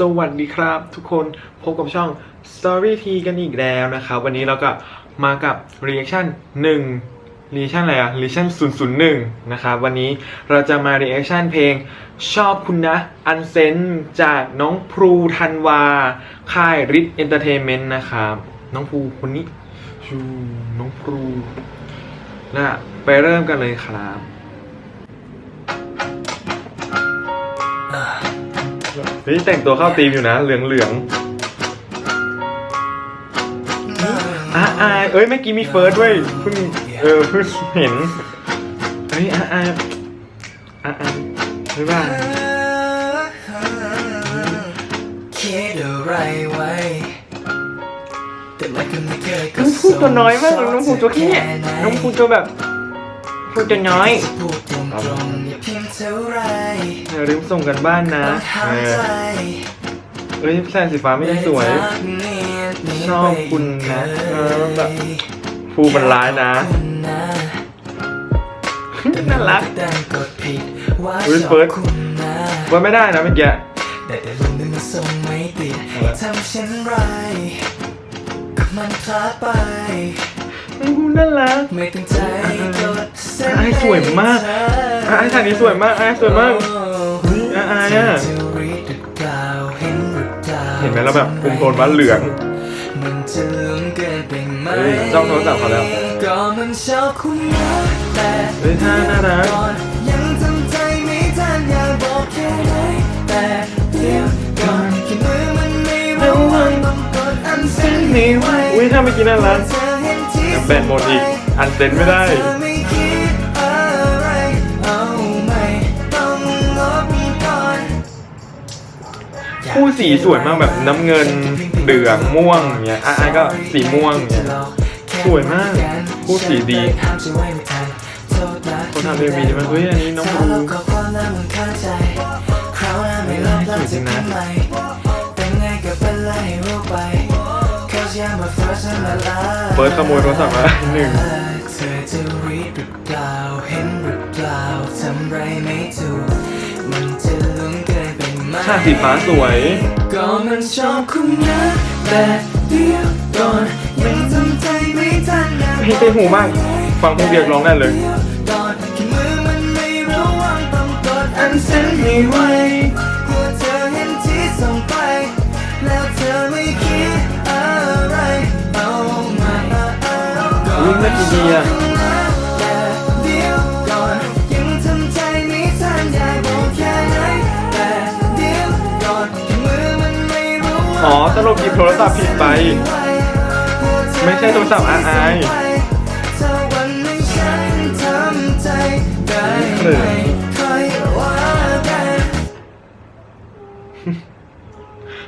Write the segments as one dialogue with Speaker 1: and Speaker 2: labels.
Speaker 1: สวัสดีครับทุกคนพบกับช่อง Story T กันอีกแล้วนะครับ วันนี้เราก็มากับ Reaction 1 Reaction อะไรอะ Reaction 001 นะครับวันนี้เราจะมา Reaction เพลงชอบคุณนะ อันเซนจากน้องพลูธันวา ค่ายริทเอนเตอร์เทนเมนต์นะครับ น้องพลูคนนี้ชูน้องพลูนะไปเริ่มกันเลยครับ เฮ้ยแต่งตัวเข้าธีมอยู่นะ เหลืองเหลืองๆอะอายเอ้ยเมื่อกี้มีเฟิร์สด้วยเพิ่งเออเพิ่งเห็นเฮ้ยอะอายอะอายบ๊ายบาย
Speaker 2: คิดอะไรไว้แต่มันก็ไม่เคย
Speaker 1: น้องพูดตัวน้อยมากเลยน้องพูดตัวแค่เนี้ยน้องพูดตัวแบบ พูดตัวน้อย
Speaker 2: จะพูดตรงๆอย่าเพียงเท่าไร
Speaker 1: อย่าลืมส่งกันบ้านนะ
Speaker 2: ต้องหา
Speaker 1: เออ
Speaker 2: ใจ
Speaker 1: เอ้ยแสงสีฟ้าไม่ได้สวย ชอบคุณนะเออแบบพูดมันร้ายนะน่ารัก
Speaker 2: แต่กดผิดว่า
Speaker 1: เฮ้ย
Speaker 2: ชอ
Speaker 1: เฟิร์
Speaker 2: บ
Speaker 1: ส
Speaker 2: คุณนะ
Speaker 1: ว่าไม่ได้นะเมื่อกี้
Speaker 2: แต่แต่ลงได้มาส่งไม่ติด
Speaker 1: เอาละ
Speaker 2: ทำเช่นไรก็มันพลาดไป
Speaker 1: น้องพูดน่ารัก
Speaker 2: ไม่ตั้งใจกดเส้น
Speaker 1: ไอ้สวยมากอะไอ้ฉากนี้สวยมากไอ้สวยมากเฮ้ยอะอายอะเห็นไหมเราแบบคุมโทนว่าเหลือง
Speaker 2: มันจะลุ้นเกินไปไหม
Speaker 1: เฮ้ยจ้องโทรศัพท์เขาแล้ว
Speaker 2: ก็มันชอบคุณนะแต่
Speaker 1: เฮ้ยท่าน่ารัก
Speaker 2: ก่อนยังทำใจไม่ทันอยากบอกแค่ไหนแต่เดี๋ยวก่อนแค่มือมันไม่ระวังต้องกดอันเส้นไม่ไหว
Speaker 1: อุ้ยถ้าเมื่อกี้น่ารัก
Speaker 2: เธอเห็นที่
Speaker 1: แต่แบตหมดอีก อันเซ็นไม่ได้
Speaker 2: เธอไม่คิดอะไรเอาไม่ต้องลบก่อน
Speaker 1: คู่สีสวยมากแบบน้ำเงินเหลืองม่วงอย่างเงี้ยอะอะก็สีม่วงอย่างเงี้ยสวยมากคู่สีดีคนทำเอ็มวีดีมากเฮ้ยอันนี้น้องบลูสวยจริงนะ เปิดขโมยโทรศัพท์มาหนึ่ง
Speaker 2: เธอจะรีดหรือเปล่าเห็นหรือเปล่าทำไรไม่ถูกมันจะลุ้นเกินไปไหม
Speaker 1: ฉากสีฟ้าสวย
Speaker 2: ก็มันชอบคุณนะแต่เดียวก่อนยังทำใจไม่ทันอยาก
Speaker 1: เพลงเต็มหูมาก ฟังเพลงเดียวร้องได้เลย
Speaker 2: ดี๋วก่อนแค่มือมันไม่ระวังต้องกดอันเซ็นให้ไวกลัว อาอุ๊
Speaker 1: ยน่ากินดีอะ
Speaker 2: แต่เดี๋ยวก่อนยังทำใจไม่ทันอยากบอกแค่ไหนแต่เดี๋ยวก่อนแค่มือมันไม่ระวัง
Speaker 1: อ๋อตลกหยิบโทรศัพท์ผิดไป ไม่ใช่โทรศัพท์อาอาย
Speaker 2: ถ้าวันหนึ่งฉันทำใจได้
Speaker 1: เออ
Speaker 2: ไม่ค่อยว่ากัน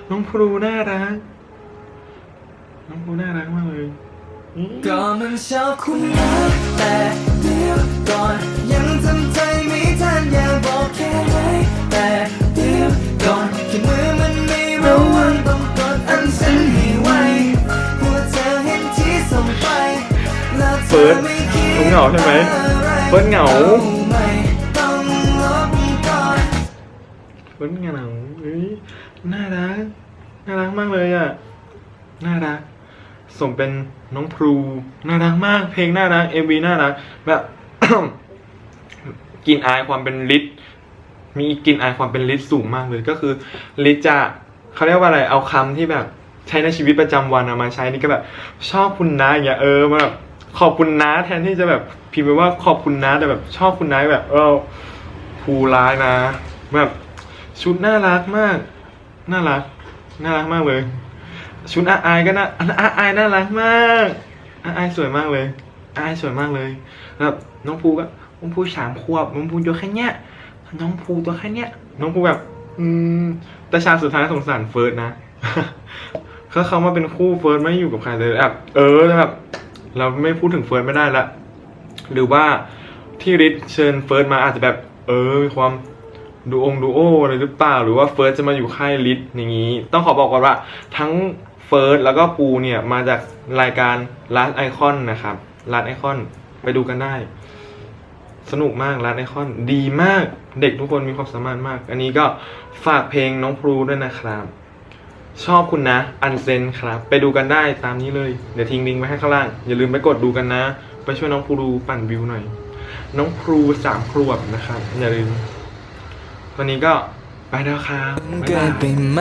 Speaker 1: น้องพลูน่ารัก น้องพลูน่ารักมากเลยอืม
Speaker 2: ก็มันชอบคุณนะแต่เดี๋ยวก่อนยังทำใจไม่ทันอยากบอกแค่ไหนแต่เดี๋ยวก่อนแค่มือมันไม่ระวังต้องกดอันเซ็นให้ไวกลัวเธอเห็นที่ส่งไปแล้วเธ
Speaker 1: เฟิ
Speaker 2: อ
Speaker 1: ร์ส
Speaker 2: ไม่คิด
Speaker 1: ผมเหงาใช่ไหม
Speaker 2: อะไร
Speaker 1: เฟิร์สเหงา
Speaker 2: ไม่ต้องลบก่อน
Speaker 1: เฟิร์สเหงาเฮ้ยน่ารักน่ารักมากเลยอะน่ารัก สมเป็นน้องพลูน่ารักมาก เพลงน่ารักเอวีน่ารักแบบกลินอายความเป็นลิทมีกลินอายความเป็นลิทสูงมากเลยก็คือลิทจะเขาเรียกว่าอะไรเอาคำที่แบบ ใช้ในชีวิตประจำวันามาใช้นี่ก็แบบ ชอบคุณนะอย่างเงี้ยเออมาแบบขอบคุณนะแทนที่จะแบบพิมพ์ไปว่าขอบคุณนะแต่แบบ ชอบคุณนะแบบเออภูร้ายนะ แบบชุดน่ารักมาก น่ารัก น่ารักมากเลย ชุดอาอายก็น่าอาอายน่ารักมากอาอายสวยมากเลยอาอายสวยมากเลยแล้วน้องภูก็น้องภูสามขวบน้องภูตัวแค่เนี้ยน้องภูตัวแค่เนี้ยน้องภูแบบ อืมแต่ฉาสุดท้ายสงสารเฟิร์สนะเขาเขามาเป็นคู่เฟิร์สไม่อยู่กับใครเลยแบบเออแล้วแบบ เราไม่พูดถึงเฟิร์สไม่ได้ละหรือว่าที่ริทเชิญเฟิร์สมาอาจจะแบบ เออมีความดูองดูโออะไรหรือเปล่า หรือว่าเฟิร์สจะมาอยู่ค่ายลิทอย่างนี้ ต้องขอบอกก่อนว่า ทั้ง เฟิร์สแล้วก็ปูเนี่ยมาจากรายการ Last Icon นะครับ Last Icon ไปดูกันได้ สนุกมากร้านไอคอนดีมากเด็กทุกคนมีความสามารถมาก อันนี้ก็ฝากเพลงน้องพลูด้วยนะครับ ชอบคุณนะอันเซนครับ ไปดูกันได้ตามนี้เลย เดี๋ยวทิ้งลิงก์ไว้ให้ข้างล่าง อย่าลืมไปกดดูกันนะ ไปช่วยน้องพลูปั่นวิวหน่อย น้องพลูสามขวบนะครับ อย่าลืม วันนี้ก็ไปแล้วครับบ๊ายบาย
Speaker 2: นไปไหม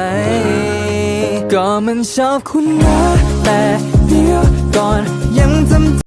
Speaker 2: ก็มันชอบคุณนะแต่เดี๋ยวก่อนยังจำ